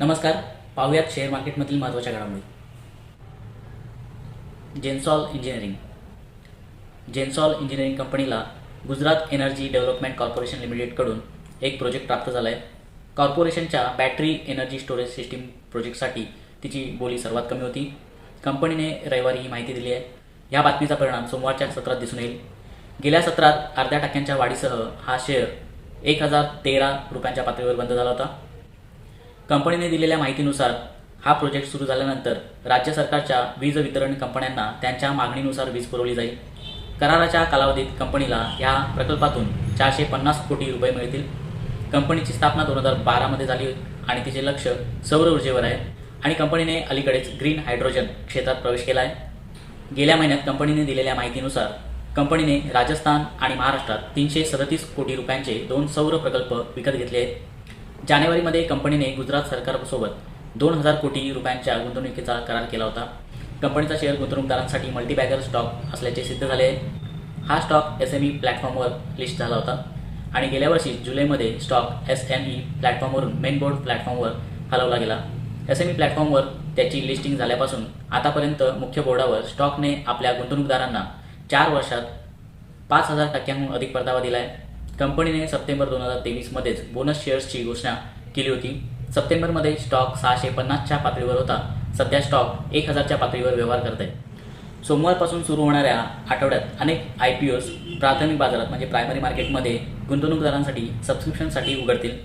नमस्कार पाहूयात शेअर मार्केटमधील महत्त्वाच्या घडामोडी. जेन्सॉल इंजिनिअरिंग जेन्सॉल इंजिनिअरिंग कंपनीला गुजरात एनर्जी डेव्हलपमेंट कॉर्पोरेशन लिमिटेडकडून एक प्रोजेक्ट प्राप्त झाला आहे कॉर्पोरेशनच्या बॅटरी एनर्जी स्टोरेज सिस्टीम प्रोजेक्टसाठी तिची बोली सर्वात कमी होती. कंपनीने रविवारी ही माहिती दिली आहे. या बातमीचा परिणाम सोमवारच्या सत्रात दिसून येईल. गेल्या सत्रात अर्ध्या टक्क्यांच्या वाढीसह हा शेअर एक हजार तेरा रुपयांच्या पातळीवर बंद झाला होता. कंपनीने दिलेल्या माहितीनुसार हा प्रोजेक्ट सुरू झाल्यानंतर राज्य सरकारच्या वीज वितरण कंपन्यांना त्यांच्या मागणीनुसार वीज पुरवली जाईल. कराराच्या कालावधीत कंपनीला या प्रकल्पातून चारशे पन्नास कोटी रुपये मिळतील. कंपनीची स्थापना दोन हजार बारामध्ये झाली आणि तिचे लक्ष सौर ऊर्जेवर आहे आणि कंपनीने अलीकडेच ग्रीन हायड्रोजन क्षेत्रात प्रवेश केला आहे. गेल्या महिन्यात कंपनीने दिलेल्या माहितीनुसार कंपनीने राजस्थान आणि महाराष्ट्रात तीनशे सदतीस कोटी रुपयांचे दोन सौर प्रकल्प विकत घेतले आहेत. जानेवारीमध्ये कंपनीने गुजरात सरकारसोबत दोन हजार कोटी रुपयांच्या गुंतवणुकीचा करार केला होता. कंपनीचा शेअर गुंतवणूकदारांसाठी मल्टीबॅगर स्टॉक असल्याचे सिद्ध झाले. आहे हा स्टॉक एस एम ई प्लॅटफॉर्मवर लिस्ट झाला होता आणि गेल्या वर्षी जुलैमध्ये स्टॉक एस एम ई प्लॅटफॉर्मवरून मेन बोर्ड प्लॅटफॉर्मवर हलवला गेला. एस एम ई प्लॅटफॉर्मवर त्याची लिस्टिंग झाल्यापासून आतापर्यंत मुख्य बोर्डावर स्टॉकने आपल्या गुंतवणूकदारांना चार वर्षात पाच हजार टक्क्यांहून अधिक परतावा दिला आहे कंपनीने सप्टेंबर दोन हजार तेवीसमध्येच बोनस शेअर्सची घोषणा केली होती. सप्टेंबरमध्ये स्टॉक सहाशे पन्नासच्या पातळीवर होता. सध्या स्टॉक एक हजारच्या पातळीवर व्यवहार करत आहे. सोमवारपासून सुरू होणाऱ्या आठवड्यात अनेक आय पी ओज प्राथमिक बाजारात म्हणजे प्रायमरी मार्केटमध्ये गुंतवणूकदारांसाठी सबस्क्रिप्शनसाठी उघडतील.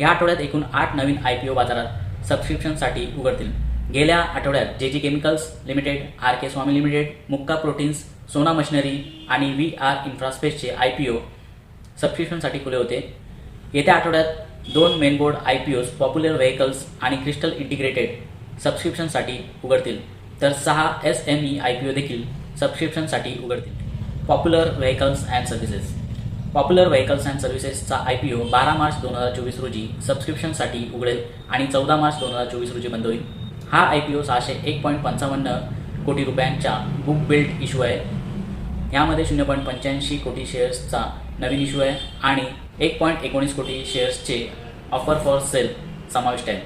या आठवड्यात एकूण आठ नवीन आय पी ओ बाजारात सबस्क्रिप्शनसाठी उघडतील. गेल्या आठवड्यात J G chemicals limited R K Swamy limited Mukka proteins Sona machinery आणि व्ही आर इन्फ्रास्पेसचे आय पी ओ सबस्क्रिप्शनसाठी खुले होते. येत्या आठवड्यात दोन main board I P Os popular vehicles आणि क्रिस्टल इंटिग्रेटेड सबस्क्रिप्शनसाठी उघडतील. तर सहा S M E I P O देखील सबस्क्रिप्शनसाठी उघडतील. Popular vehicles and services popular vehicles and सर्व्हिसेसचा I P O बारा मार्च दोन हजार चोवीस रोजी सबस्क्रिप्शनसाठी उघडेल आणि चौदा मार्च दोन हजार चोवीस रोजी बंद होईल. हा आय पी ओ सहाशे एक पॉईंट पंचावन्न कोटी रुपयांच्या बुक बिल्ड इश्यू आहे. यामध्ये शून्य पॉईंट पंच्याऐंशी कोटी शेअर्सचा नवीन इश्यू आहे आणि एक पॉईंट एकोणीस कोटी शेअर्सचे ऑफर फॉर सेल समाविष्ट आहे.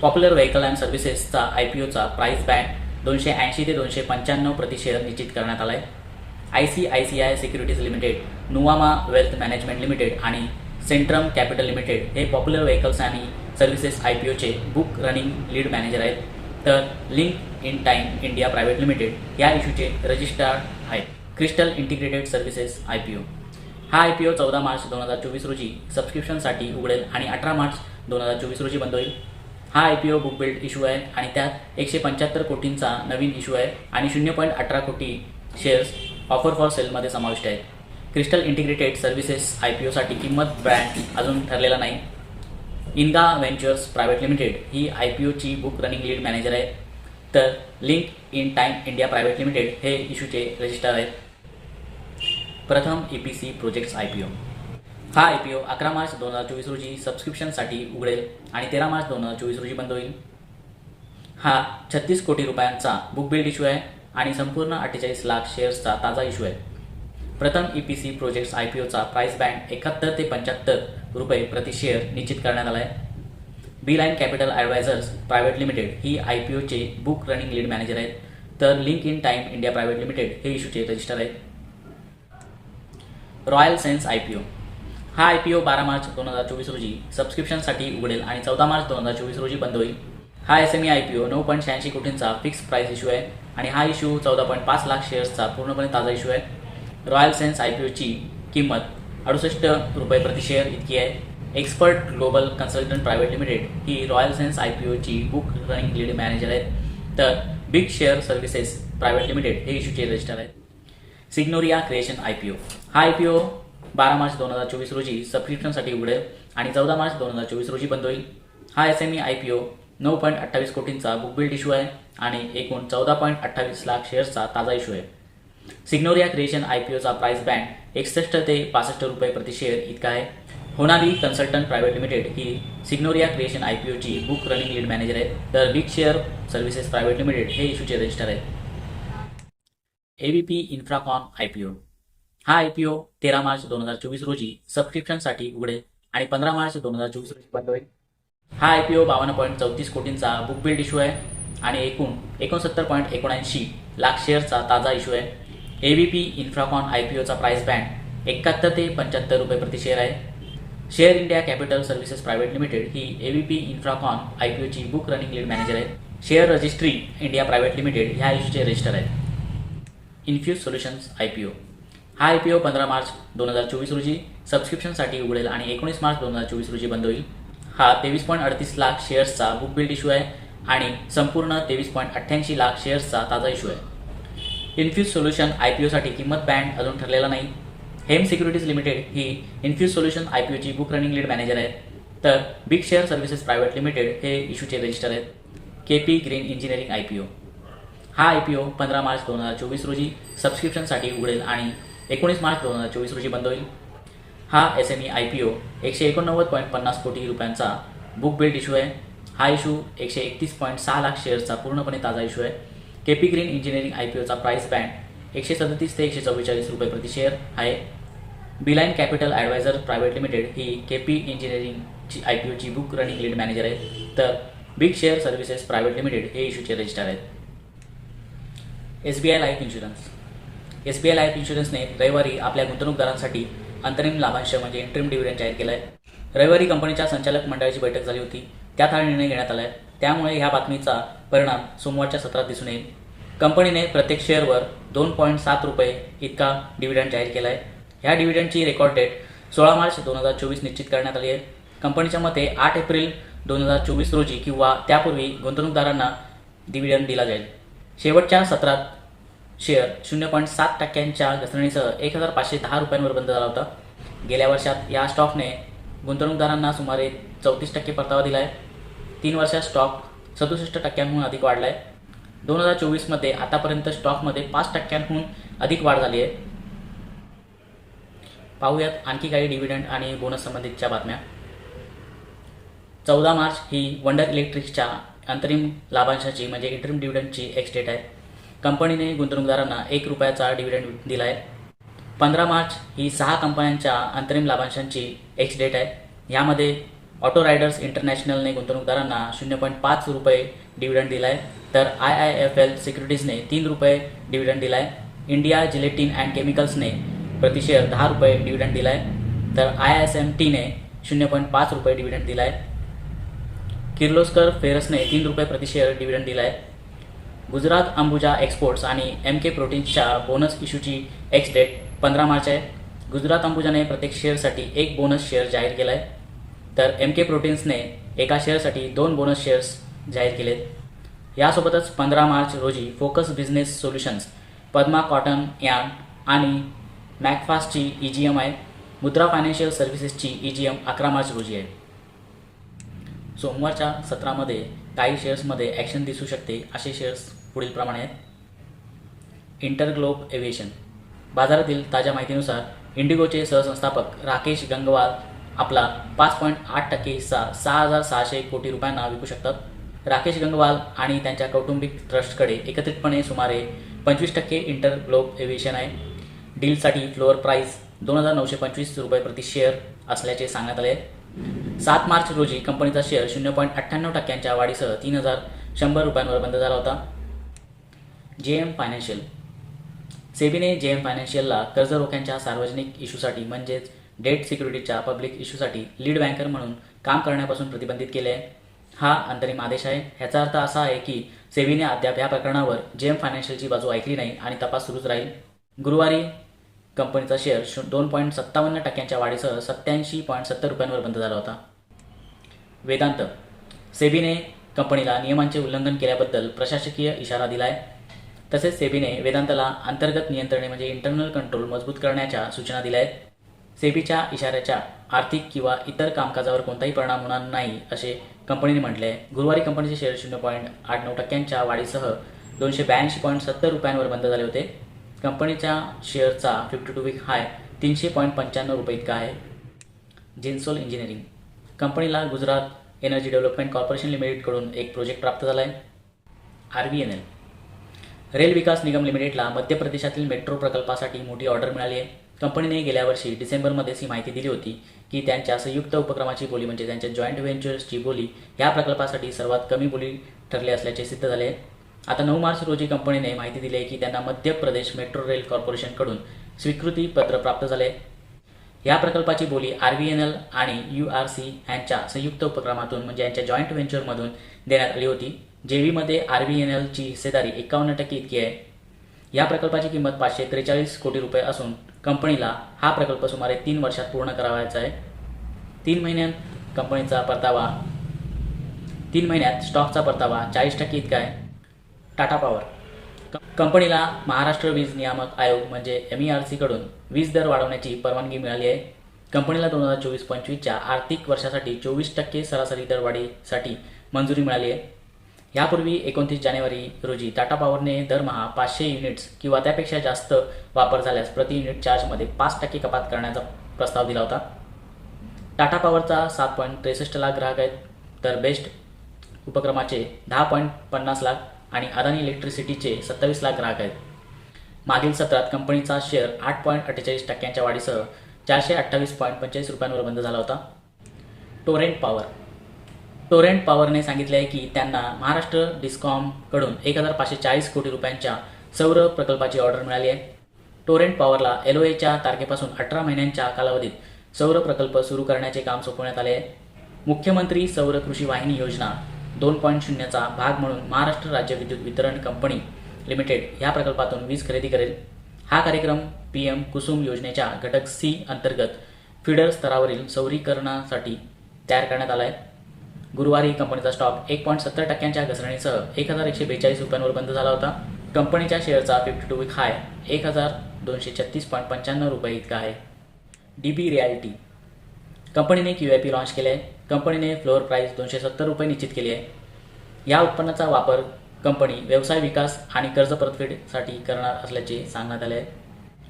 पॉप्युलर व्हेकल अँड सर्व्हिसेसचा आय पी ओचा प्राईस बँड दोनशे ऐंशी ते दोनशे पंच्याण्णव प्रति शेअर निश्चित करण्यात आला आहे I C I C I securities limited Nuvama wealth management limited आणि सेंट्रम कॅपिटल लिमिटेड हे पॉप्युलर व्हेकल्स आणि सर्व्हिसेस आय पी ओचे बुक रनिंग लीड मॅनेजर आहेत. तर link in time India private limited या इश्यूचे रजिस्ट्रार्ड आहेत. Crystal integrated services I P O हा आय पी ओ चौदा मार्च दोन हजार चोवीस रोजी सबस्क्रिप्शनसाठी उघडेल आणि अठरा मार्च दोन हजार चोवीस रोजी बंद होईल. हा I P O book build issue आहे आणि त्यात एकशे पंच्याहत्तर कोटींचा नवीन इश्यू आहे आणि शून्य पॉईंट अठरा कोटी शेअर्स ऑफर फॉर सेलमध्ये समाविष्ट आहेत. Crystal integrated services I P ओसाठी किंमत ब्रँड अजून ठरलेला नाही. इन्गा व्हेंचर्स प्रायव्हेट लिमिटेड ही आय पी ओची बुक रनिंग लीड मॅनेजर आहे. तर link in time India private limited हे इश्यूचे रजिस्टर आहेत. Pratham E P C projects I P O हा आय पी ओ अकरा मार्च दोन हजार चोवीस रोजी सबस्क्रिप्शनसाठी उघडेल आणि तेरा मार्च दोन हजार चोवीस रोजी बंद होईल. हा छत्तीस कोटी रुपयांचा बुक बिल्ड इश्यू आहे आणि संपूर्ण अठ्ठेचाळीस लाख शेअर्सचा ताजा इश्यू आहे. Pratham E P C projects I P Ocha price band एकाहत्तर ते पंच्याहत्तर रुपये प्रति शेअर निश्चित करण्यात आला आहे Beeline capital advisors private limited he I P ओचे बुक रनिंग लीड मॅनेजर आहेत. तर link in time India private limited हे इश्यूचे रजिस्टर आहेत. Royal sense I P O. हा आय पी ओ बारा मार्च दोन हजार चोवीस रोजी सबस्क्रिप्शनसाठी उघडेल आणि चौदा मार्च दोन हजार चोवीस रोजी बंद होईल. हा S M E I P O नऊ पॉईंट शहाऐंशी कोटींचा फिक्स प्राईस इश्यू आहे आणि हा इश्यू चौदा पॉईंट पाच लाख शेअर्सचा पूर्णपणे ताजा इश्यू आहे. रॉयल सेन्स आय पी ओची किंमत अडुसष्ट रुपये प्रति शेअर इतकी आहे. Expert global consultant private limited he royal sense I P ओची बुक रनिंग लीड मॅनेजर आहेत. तर big share services private limited हे इश्यूचे रजिस्टर आहेत. Signoria creation I P O. हा आय पी ओ बारा मार्च दोन हजार चोवीस रोजी सबस्क्रिप्शनसाठी उघडेल आणि चौदा मार्च दोन हजार चोवीस रोजी बंद होईल. हा S M E I P O नऊ पॉईंट अठ्ठावीस कोटींचा बुक बिल्ड इश्यू आहे आणि एकूण चौदा पॉईंट अठ्ठावीस लाख शेअर्सचा ताजा इश्यू आहे. सिग्नोरिया क्रिएशन आय पी ओचा प्राईस बँड एकसष्ट ते पासष्ट रुपये प्रति शेअर इतका आहे. होनाली कन्सल्टंट प्रायव्हेट लिमिटेड ही सिग्नोरिया क्रिएशन आय पी ओची बुक रनिंग लीड मॅनेजर आहे. तर big share services private limited हे इश्यूचे रजिस्टर आहे. एबीपी इन्फ्राकॉन आयपीओ हा आयपीओ तेरा मार्च दोन हजार चोवीस रोजी सबस्क्रिप्शनसाठी उघडेल आणि पंधरा मार्च दोन हजार चोवीस रोजी बंद होईल. हा आयपीओ बावन्न पॉईंट चौतीस कोटींचा बुक बिल्ड इश्यू आहे आणि एकूण एकोणसत्तर पॉईंट एकोणऐंशी लाख शेअरचा ताजा इश्यू आहे. ए इन्फ्राकॉन आयपीओचा प्राइस प्राईस बँड एकाहत्तर ते पंच्याहत्तर रुपये प्रति शेअर आहे. Share India capital services private limited he A Infracon आयपीओची बुक रनिंग लीड मॅनेजर आहे. Share registry India private limited ह्या इश्यूचे रजिस्टर आहेत infuse solutions I P O. हा आय पी ओ पंधरा मार्च दोन हजार चोवीस रोजी सबस्क्रिप्शनसाठी उघडेल आणि एकोणीस मार्च दोन हजार चोवीस रोजी बंद होईल. हा तेवीस पॉईंट अडतीस लाख शेअर्सचा बुक बिल्ड इश्यू आहे आणि संपूर्ण तेवीस पॉईंट अठ्ठ्याऐंशी लाख शेअर्सचा ताजा इश्यू आहे. इन्फ्यूज सोल्युशन आय पी ओसाठी किंमत बँड अजून ठरलेला नाही. हेम सिक्युरिटीज लिमिटेड ही इन्फ्यूज सोल्युशन आय पी ओची बुक रनिंग लीड मॅनेजर आहे. तर big share services private limited हे इश्यूचे रजिस्टर आहेत. K P green engineering I P O. हा आय पी ओ पंधरा मार्च दोन हजार चोवीस रोजी सबस्क्रिप्शनसाठी उघडेल आणि एकोणीस मार्च दोन हजार चोवीस रोजी बंद होईल. हा S M E I P O एकशे एकोणनव्वद पॉईंट पन्नास कोटी रुपयांचा बुक बिल्ड इश्यू आहे. हा इश्यू एकशे एकतीस पॉईंट सहा लाख शेअर्सचा पूर्णपणे ताजा इश्यू आहे. K P green engineering I P Ocha price band एकशे सदतीस ते एकशे चव्वेचाळीस रुपये प्रति शेअर आहे. Beeline capital advisor private limited ही केपी इंजिनिअरिंगची आय पी ओची बुक रनिंग लीड मॅनेजर आहे. तर big share services private limited हे इश्यूचे रजिस्टर आहेत. S B I life insurance. S B I life इन्शुरन्सने रविवारी आपल्या गुंतवणूकदारांसाठी अंतरिम लाभांश म्हणजे इंटरिम डिव्हिडंड जाहीर केला आहे रविवारी कंपनीच्या संचालक मंडळाची बैठक झाली होती. त्यात हा निर्णय घेण्यात आला आहे त्यामुळे ह्या बातमीचा परिणाम सोमवारच्या सत्रात दिसून येईल. कंपनीने प्रत्येक शेअरवर दोन पॉईंट सात रुपये इतका डिव्हिडंड जाहीर केला आहे ह्या डिव्हिडंडची रेकॉर्ड डेट सोळा मार्च दोन हजार चोवीस निश्चित करण्यात आली आहे. कंपनीच्या मते आठ एप्रिल दोन हजार चोवीस रोजी किंवा त्यापूर्वी गुंतवणूकदारांना डिव्हिडंड दिला जाईल. शेवटच्या सत्रात शेअर शून्य पॉईंट सात टक्क्यांच्या घसरणीसह एक हजार पाचशे दहा रुपयांवर बंद झाला होता. गेल्या वर्षात या स्टॉकने गुंतवणूकदारांना सुमारे चौतीस टक्के परतावा दिला आहे तीन वर्षात स्टॉक सदुसष्ट टक्क्यांहून अधिक वाढला आहे दोन हजार चोवीसमध्ये आतापर्यंत स्टॉकमध्ये पाच टक्क्यांहून अधिक वाढ झाली आहे. पाहूयात आणखी काही डिव्हिडंड आणि बोनस संबंधितच्या बातम्या. चौदा मार्च ही वंडर इलेक्ट्रिकच्या अंतरिम लाभांशाची म्हणजे इंटरिम डिव्हिडंडची एक्स डेट आहे. कंपनीने गुंतवणूकदारांना एक रुपयाचा डिव्हिडंड दिला आहे पंधरा मार्च ही सहा कंपन्यांच्या अंतरिम लाभांशांची एक्स डेट आहे. यामध्ये ऑटो रायडर्स इंटरनॅशनलने गुंतवणूकदारांना शून्य पॉईंट पाच रुपये डिव्हिडंड दिला आहे तर आय आय एफ एल सिक्युरिटीजने तीन रुपये डिव्हिडंड दिला आहे इंडिया जिलेटिन अँड केमिकल्सने प्रतिशेअर दहा रुपये डिव्हिडंड दिला आहे तर आय एस एम टीने शून्य पॉईंट पाच रुपये डिव्हिडंड दिला आहे किर्लोस्कर फेरसने तीन रुपये प्रति शेअर डिव्हिडंड दिला आहे गुजरात अंबुजा एक्सपोर्ट्स आणि एम के प्रोटीन्सच्या बोनस इश्यूची एक्स डेट पंधरा मार्च आहे. गुजरात अंबुजाने प्रत्येक शेअरसाठी एक बोनस शेअर जाहीर केला आहे तर एम के प्रोटीन्सने एका शेअरसाठी दोन बोनस शेअर्स जाहीर केलेत. यासोबतच पंधरा मार्च रोजी focus business solutions Padma cotton yarn आणि मॅकफास्टची ई जी एम आहे. मुद्रा फायनान्शियल सर्व्हिसेसची ई जी एम अकरा मार्च रोजी आहे. सोमवारच्या सत्रामध्ये काही शेअर्समध्ये ॲक्शन दिसू शकते असे शेअर्स पुढील प्रमाणे आहेत. इंटरग्लोब एव्हिएशन बाजारातील ताज्या माहितीनुसार इंडिगोचे सहसंस्थापक राकेश गंगवाल आपला पाच पॉईंट आठ टक्के हिस्सा सहा हजार सहाशे कोटी रुपयांना विकू शकतात. राकेश गंगवाल आणि त्यांच्या कौटुंबिक ट्रस्टकडे एकत्रितपणे सुमारे पंचवीस टक्के इंटरग्लोब एव्हिएशन आहे. डीलसाठी फ्लोअर प्राईस दोन हजार नऊशे पंचवीस रुपये प्रति शेअर असल्याचे सांगण्यात आले सात मार्च रोजी कंपनीचा शेअर शून्य पॉईंट अठ्ठ्याण्णव टक्क्यांच्या वाढीसह तीन हजार शंभर रुपयांवर बंद झाला होता. जे एम फायनान्शियल. सेबीने जे एम फायनान्शियलला कर्ज रोख्यांच्या सार्वजनिक इश्यूसाठी म्हणजेच डेट सिक्युरिटीच्या पब्लिक इश्यूसाठी लीड बँकर म्हणून काम करण्यापासून प्रतिबंधित केले. आहे हा अंतरिम आदेश आहे. ह्याचा अर्थ असा आहे की सेबीने अद्याप या प्रकरणावर जे एम फायनान्शियलची बाजू ऐकली नाही आणि तपास सुरूच राहील. गुरुवारी कंपनीचा शेअर दोन पॉईंट सत्तावन्न टक्क्यांच्या वाढीसह सत्याऐंशी पॉईंट सत्तर रुपयांवर बंद झाला होता. वेदांत. सेबीने कंपनीला नियमांचे उल्लंघन केल्याबद्दल प्रशासकीय इशारा दिला आहे तसेच सेबीने वेदांतला अंतर्गत नियंत्रणे म्हणजे इंटरनल कंट्रोल मजबूत करण्याच्या सूचना दिल्या आहेत सेबीच्या इशाऱ्याच्या आर्थिक किंवा इतर कामकाजावर कोणताही परिणाम होणार नाही असे कंपनीने म्हटले आहे. गुरुवारी कंपनीचे शेअर शून्य पॉईंट आठ नऊ टक्क्यांच्या वाढीसह दोनशे ब्याऐंशी पॉईंट सत्तर रुपयांवर बंद झाले होते. कंपनीच्या शेअरचा फिफ्टी टू वीक हाय तीनशे पॉईंट पंच्याण्णव रुपये इतका आहे. जिन्सोल इंजिनिअरिंग. कंपनीला गुजरात एनर्जी डेव्हलपमेंट कॉर्पोरेशन लिमिटेडकडून एक प्रोजेक्ट प्राप्त झाला आहे R B N L rail Vikas Nigam लिमिटेडला मध्य प्रदेशातील मेट्रो प्रकल्पासाठी मोठी ऑर्डर मिळाली आहे कंपनीने गेल्या वर्षी डिसेंबरमध्येच ही माहिती दिली होती की त्यांच्या संयुक्त उपक्रमाची बोली म्हणजे त्यांच्या जॉईंट व्हेंचर्सची बोली या प्रकल्पासाठी सर्वात कमी बोली ठरले असल्याचे सिद्ध झाले आहे. आता नऊ मार्च रोजी कंपनीने माहिती दिली आहे की त्यांना मध्य प्रदेश मेट्रो रेल कॉर्पोरेशनकडून स्वीकृती पत्र प्राप्त झाले आहे. या प्रकल्पाची बोली आर बी एन एल आणि यू आर सी यांच्या संयुक्त उपक्रमातून म्हणजे यांच्या जॉईंट व्हेंचरमधून देण्यात आली होती. जेवीमध्ये आर बी एन एलची हिस्सेदारी एकावन्न टक्के इतकी आहे. या प्रकल्पाची किंमत पाचशे त्रेचाळीस कोटी रुपये असून कंपनीला हा प्रकल्प सुमारे तीन वर्षात पूर्ण करावायचा आहे. तीन महिन्यात कंपनीचा परतावा तीन महिन्यात स्टॉकचा परतावा चाळीस टक्के इतका आहे. टाटा पॉवर. कंपनीला महाराष्ट्र वीज नियामक आयोग म्हणजे एम ई आर सीकडून वीज दर वाढवण्याची परवानगी मिळाली आहे. कंपनीला दोन हजार चोवीस पंचवीसच्या आर्थिक वर्षासाठी चोवीस टक्के सरासरी दरवाढीसाठी मंजुरी मिळाली आहे. यापूर्वी एकोणतीस जानेवारी रोजी टाटा पॉवरने दरमहा पाचशे युनिट्स किंवा त्यापेक्षा जास्त वापर झाल्यास प्रति युनिट चार्जमध्ये पाच टक्के कपात करण्याचा प्रस्ताव दिला होता. टाटा पॉवरचा सात पॉईंट त्रेसष्ट लाख ग्राहक आहेत. तर बेस्ट उपक्रमाचे दहा पॉईंट पन्नास लाख आणि अदानी इलेक्ट्रिसिटीचे सत्तावीस लाख ग्राहक आहेत. मागील सत्रात कंपनीचा शेअर आठ पॉईंट अठ्ठेचाळीस टक्क्यांच्या वाढीसह चारशे अठ्ठावीस पॉईंट पंचेचाळीस रुपयांवर बंद झाला होता. Torrent power. टोरेंट पॉवरने सांगितले आहे की त्यांना महाराष्ट्र डिस्कॉमकडून एक हजार पाचशे चाळीस कोटी रुपयांच्या सौर प्रकल्पाची ऑर्डर मिळाली आहे. टोरेंट पॉवरला एल ओ एच्या तारखेपासून अठरा महिन्यांच्या कालावधीत सौर प्रकल्प सुरू करण्याचे काम सोपवण्यात आले आहे. मुख्यमंत्री सौर कृषी वाहिनी योजना दोन पॉईंट शून्यचा भाग म्हणून महाराष्ट्र राज्य विद्युत वितरण कंपनी लिमिटेड या प्रकल्पातून वीज खरेदी करेल. हा कार्यक्रम पी एम कुसुम योजनेच्या घटक सी अंतर्गत फिडर स्तरावरील सौरीकरणासाठी तयार करण्यात आला आहे गुरुवारी कंपनीचा स्टॉक एक पॉईंट सत्तर टक्क्यांच्या घसरणीसह एक हजार एकशे बेचाळीस रुपयांवर बंद झाला होता. कंपनीच्या शेअरचा फिफ्टी टू वीक हाय एक हजार दोनशे छत्तीस पॉईंट पंच्याण्णव रुपये इतका आहे. D B realty. कंपनीने क्यू आय पी लॉन्च केले आहे कंपनीने फ्लोअर प्राईस दोनशे सत्तर रुपये निश्चित केली आहे. या उत्पन्नाचा वापर कंपनी व्यवसाय विकास आणि कर्ज परतफेडसाठी करणार असल्याचे सांगण्यात आले आहे.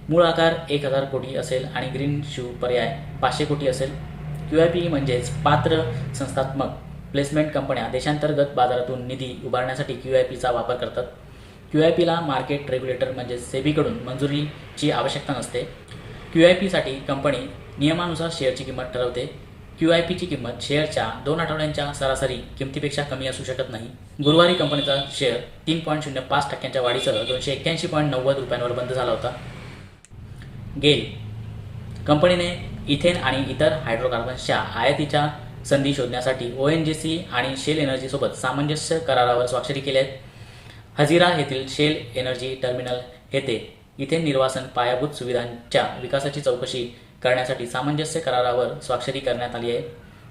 मूळ आकार एक हजार कोटी असेल आणि ग्रीन शू पर्याय पाचशे कोटी असेल. क्यू आय पी म्हणजेच पात्र संस्थात्मक प्लेसमेंट कंपन्या देशांतर्गत बाजारातून निधी उभारण्यासाठी क्यू आय पीचा वापर करतात. क्यू आय पीला मार्केट रेग्युलेटर म्हणजेच सेबीकडून मंजुरीची आवश्यकता नसते. क्यू आय पीसाठी कंपनी नियमानुसार शेअरची किंमत ठरवते. क्यू आय पीची किंमत शेअरच्या दोन आठवड्यांच्या सरासरी किमतीपेक्षा कमी असू शकत नाही. गुरुवारी कंपनीचा शेअर तीन पॉईंट शून्य पाच टक्क्यांच्या वाढीसह दोनशे एक्क्याऐंशी पॉईंट नव्वद रुपयांवर बंद झाला होता. गेल कंपनीने इथेन आणि इतर हायड्रोकार्बन्सच्या आयातीच्या संधी शोधण्यासाठी ओ एन जी सी आणि शेल एनर्जीसोबत सामंजस्य करारावर स्वाक्षरी केली आहेत हजिरा येथील शेल एनर्जी टर्मिनल येथे इथेन निर्वासन पायाभूत सुविधांच्या विकासाची चौकशी करण्यासाठी सामंजस्य करारावर स्वाक्षरी करण्यात आली आहे.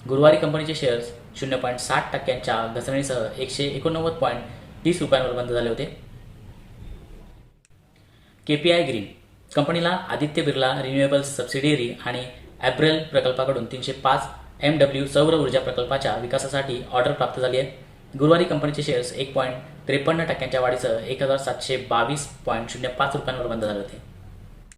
गुरुवारी कंपनीचे शेअर्स शून्य पॉईंट साठ टक्क्यांच्या घसरणीसह एकशे एकोणनव्वद पॉईंट तीस रुपयांवर बंद झाले होते. केपीआय ग्रीन कंपनीला आदित्य बिर्ला रिन्युएबल्स सबसिडियरी आणि ॲब्रेल प्रकल्पाकडून तीनशे पाच एम डब्ल्यू सौर ऊर्जा प्रकल्पाच्या विकासासाठी ऑर्डर प्राप्त झाली आहे. गुरुवारी कंपनीचे शेअर्स एक पॉईंट त्रेपन्न टक्क्यांच्या वाढीसह एक हजार सातशे बावीस पॉईंट शून्य पाच रुपयांवर बंद झाले होते.